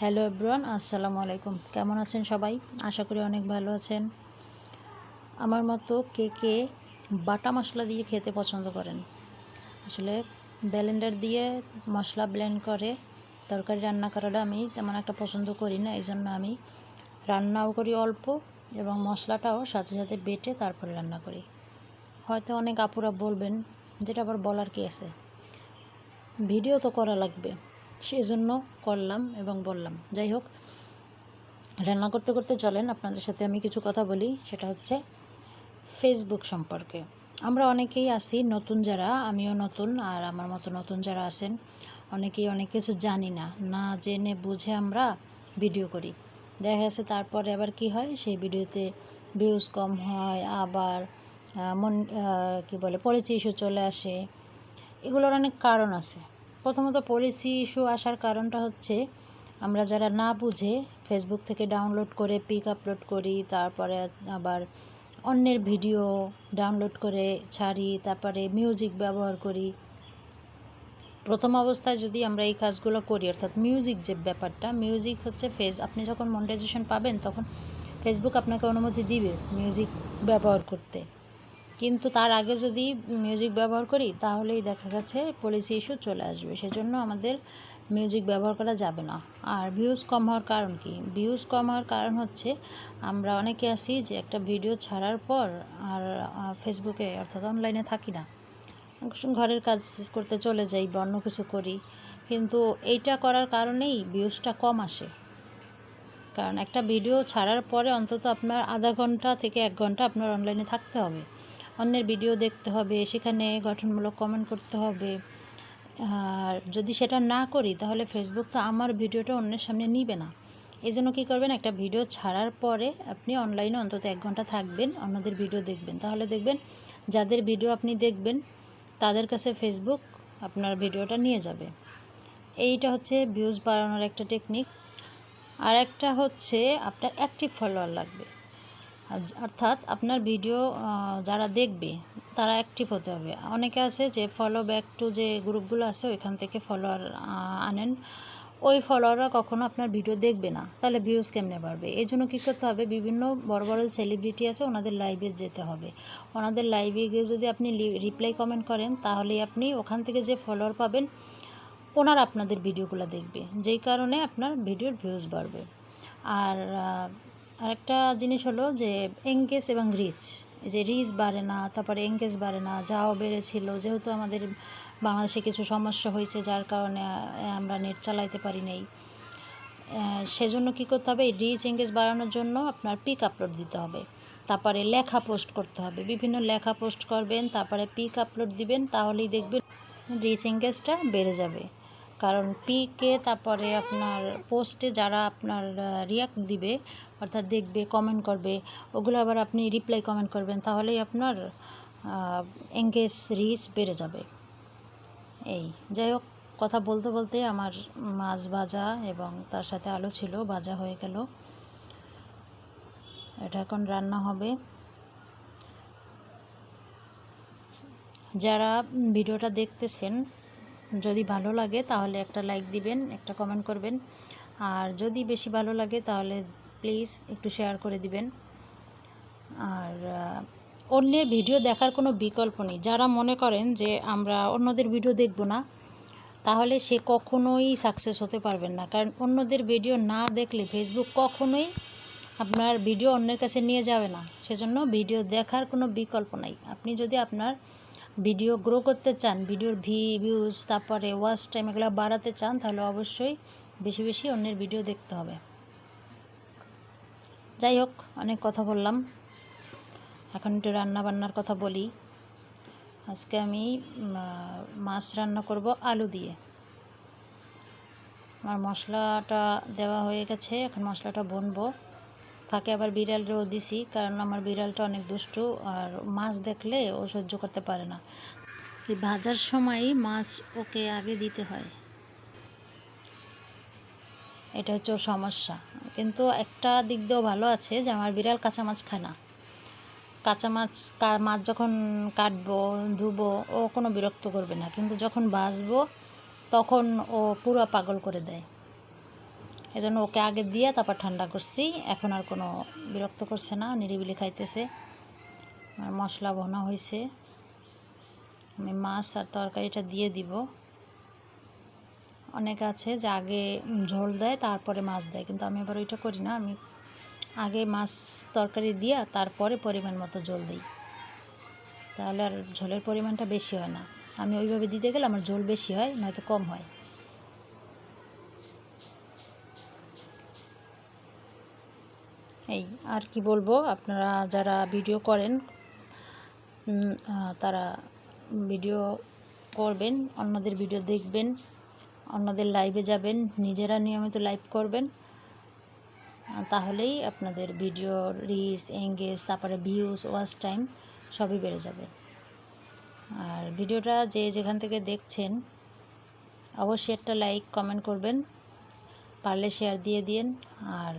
Hello everyone, আসসালামু আলাইকুম। কেমন আছেন সবাই? আশা করি অনেক ভালো আছেন। আমার মতো কে কে বাটা মশলা দিয়ে খেতে পছন্দ করেন? আসলে ব্লেন্ডার দিয়ে মশলা ব্লেন্ড করে তরকারি রান্না করাটা আমি তেমন একটা পছন্দ করি না এই জন্য আমি রান্নাও করি অল্প এবং মশলাটাও সাথে সাথে বেটে তারপরে রান্না করি। হয়তো অনেক আপুরা বলবেন, যেটা আবার বলার কি আছে? ভিডিও তো করা লাগবে। সেজন্য করলাম এবং বললাম। যাই হোক, রান্না করতে করতে চলেন, আপনাদের সাথে আমি কিছু কথা বলি। সেটা হচ্ছে ফেসবুক সম্পর্কে। আমরা অনেকেই আছি, নতুন যারা, আমিও নতুন আর আমার মতো নতুন যারা আছেন, অনেকেই অনেক কিছু জানি না। না জেনে বুঝে আমরা ভিডিও করি। দেখা গেছে তারপরে আবার কি হয়, সেই ভিডিওতে ভিউজ কম হয়, আবার মন কী বলে, পরিচয় ইস্যু চলে আসে। এগুলোর অনেক কারণ আছে। প্রথমত পলিসি ইস্যু আসার কারণটা হচ্ছে, আমরা যারা না বুঝে ফেসবুক থেকে ডাউনলোড করে পিক আপলোড করি, তারপরে আবার অন্যের ভিডিও ডাউনলোড করে ছাড়ি, তারপরে মিউজিক ব্যবহার করি। প্রথম অবস্থায় যদি আমরা এই কাজগুলো করি, অর্থাৎ মিউজিক যে ব্যাপারটা মিউজিক হচ্ছে ফেস আপনি যখন মনিটাইজেশন পাবেন, তখন ফেসবুক আপনাকে অনুমতি দিবে মিউজিক ব্যবহার করতে। কিন্তু তার আগে যদি মিউজিক ব্যবহার করি, তাহলেই দেখা গেছে পলিসি ইস্যু চলে আসবে। সেজন্য আমাদের মিউজিক ব্যবহার করা যাবে না। আর ভিউজ কম হওয়ার কারণ কি? ভিউজ কম হওয়ার কারণ হচ্ছে, আমরা অনেকে আছি যে একটা ভিডিও ছাড়ার পর আর ফেসবুকে অর্থাৎ অনলাইনে থাকি না। ঘরের কাজ করতে চলে যাই বা অন্য কিছু করি। কিন্তু এইটা করার কারণেই ভিউজটা কম আসে। কারণ একটা ভিডিও ছাড়ার পরে অন্তত আপনার আধা ঘণ্টা থেকে এক ঘণ্টা আপনার অনলাইনে থাকতে হবে। অন্যের ভিডিও দেখতে হবে, সেখানে গঠনমূলক কমেন্ট করতে হবে। আর যদি সেটা না করি, তাহলে ফেসবুক তো আমার ভিডিওটা অন্যের সামনে নিবে না। এই জন্য কী করবেন, একটা ভিডিও ছাড়ার পরে আপনি অনলাইনে অন্তত এক ঘণ্টা থাকবেন, অন্যদের ভিডিও দেখবেন। তাহলে দেখবেন, যাদের ভিডিও আপনি দেখবেন, তাদের কাছে ফেসবুক আপনার ভিডিওটা নিয়ে যাবে। এইটা হচ্ছে ভিউজ বাড়ানোর একটা টেকনিক আর একটা হচ্ছে আপনার অ্যাক্টিভ ফলোয়ার লাগবে। অর্থাৎ আপনার ভিডিও যারা দেখবে, তারা অ্যাক্টিভ হতে হবে। অনেকে আছে যে ফলো ব্যাক টু যে গ্রুপগুলো আছে, ওইখান থেকে ফলোয়ার আনেন। ওই ফলোয়াররা কখনো আপনার ভিডিও দেখবে না। তাহলে ভিউজ কেমনে বাড়বে? এই জন্য কী করতে হবে? বিভিন্ন বড় বড় সেলিব্রিটি আছে, ওনাদের লাইভে যেতে হবে। ওনাদের লাইভে গিয়ে যদি আপনি রিপ্লাই কমেন্ট করেন, তাহলেই আপনি ওখান থেকে যে ফলোয়ার পাবেন, ওনারা আপনাদের ভিডিওগুলো দেখবে। যেই কারণে আপনার ভিডিওর ভিউজ বাড়বে। আর আরেকটা জিনিস হলো যে এঙ্গেজ এবং রিচ যে রিচ বাড়ে না, তারপরে এঙ্গেজ বাড়ে না, যাও বেড়েছিল, যেহেতু আমাদের বাংলাদেশে কিছু সমস্যা হয়েছে যার কারণে আমরা নেট চালাইতে পারি নাই। সেজন্য কী করতে হবে? রিচ এঙ্গেজ বাড়ানোর জন্য আপনার পিক আপলোড দিতে হবে। তারপরে লেখা পোস্ট করতে হবে। বিভিন্ন লেখা পোস্ট করবেন, তারপরে পিক আপলোড দিবেন, তাহলেই দেখবেন রিচ এঙ্গেজটা বেড়ে যাবে। কারণ পিকে তারপরে আপনার পোস্টে যারা আপনার রিয়াক্ট দিবে, অর্থাৎ দেখবে কমেন্ট করবে, ওগুলো আবার আপনি রিপ্লাই কমেন্ট করবেন, তাহলেই আপনার এঙ্গেজ রিচ বেড়ে যাবে। এই, যাই হোক, কথা বলতে বলতে আমার মাছ ভাজা এবং তার সাথে আলু ছিল, ভাজা হয়ে গেল। এটা এখন রান্না হবে। যারা ভিডিওটা দেখতেছেন যদি ভালো লাগে তাহলে একটা লাইক দিবেন, একটা কমেন্ট করবেন। আর যদি বেশি ভালো লাগে তাহলে প্লিজ একটু শেয়ার করে দিবেন। আর অন্যের ভিডিও দেখার কোনো বিকল্প নেই। যারা মনে করেন যে আমরা অন্যদের ভিডিও দেখব না, তাহলে সে কখনোই সাকসেস হতে পারবেন না। কারণ অন্যদের ভিডিও না দেখলে ফেসবুক কখনোই আপনার ভিডিও অন্যের কাছে নিয়ে যাবে না। সেজন্য ভিডিও দেখার কোনো বিকল্প নাই। আপনি যদি আপনার ভিডিও গ্রো করতে চান, ভিডিওর ভি ভিউজ তারপরে ওয়াচ টাইম এগুলো বাড়াতে চান, তাহলে অবশ্যই বেশি বেশি অন্যের ভিডিও দেখতে হবে। যাই হোক, অনেক কথা বললাম। এখন একটু রান্না বান্নার কথা বলি। আজকে আমি মাছ রান্না করব আলু দিয়ে। আমার মশলাটা দেওয়া হয়ে গেছে, এখন মশলাটা বনবো ফাঁকে আবার বিড়ালও দিছি, কারণ আমার বিড়ালটা অনেক দুষ্টু আর মাছ দেখলে ও সহ্য করতে পারে না। ভাজার সময় মাছ ওকে আগে দিতে হয়। এটা হচ্ছে সমস্যা। কিন্তু একটা দিক দিয়েও ভালো আছে যে আমার বিড়াল কাঁচা মাছ খায় না। কাঁচা মাছ মাছ যখন কাটবো, ধুবো, ও কোনো বিরক্ত করবে না। কিন্তু যখন বাসবো তখন ও পুরো পাগল করে দেয়। এজন্য ওকে আগে দিয়ে তারপর ঠান্ডা করছি। এখন আর কোনো বিরক্ত করছে না, নিরিবিলি খাইতেছে। আর মশলা ভনা হয়েছে। আমি মাছ আর তরকারিটা দিয়ে দিব। অনেক আছে যে আগে ঝোল দেয়, তারপরে মাছ দেয়, কিন্তু আমি এবার ওইটা করি না। আমি আগে মাছ তরকারি দিয়ে তারপরে পরিমাণ মতো ঝোল দিই। তাহলে আর ঝোলের পরিমাণটা বেশি হয় না। আমি ওইভাবে দিতে গেলে আমার ঝোল বেশি হয়, নয়তো কম হয়। এই, আর কি বলব, আপনারা যারা ভিডিও করেন তারা ভিডিও করবেন, অন্যদের ভিডিও দেখবেন, অন্যদের লাইভে যাবেন, নিজেরা নিয়মিত লাইভ করবেন তাহলেই আপনাদের ভিডিও রিচ এঙ্গেজ তারপরে ভিউজ ওয়াচ টাইম সবই বেড়ে যাবে। আর ভিডিওটা যে যেখান থেকে দেখছেন, অবশ্যই একটা লাইক কমেন্ট করবেন, পারলে শেয়ার দিয়ে দিন আর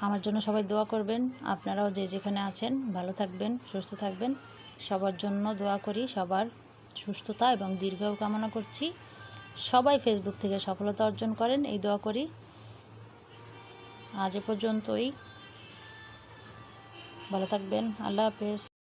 আমার জন্য সবাই দোয়া করবেন। আপনারাও যে যেখানে আছেন, ভালো থাকবেন, সুস্থ থাকবেন। সবার জন্য দোয়া করি, সবার সুস্থতা এবং দীর্ঘায়ু কামনা করছি। সবাই ফেসবুক থেকে সফলতা অর্জন করেন, এই দোয়া করি। আজ এ পর্যন্তই। ভালো থাকবেন, আল্লাহ হাফেজ।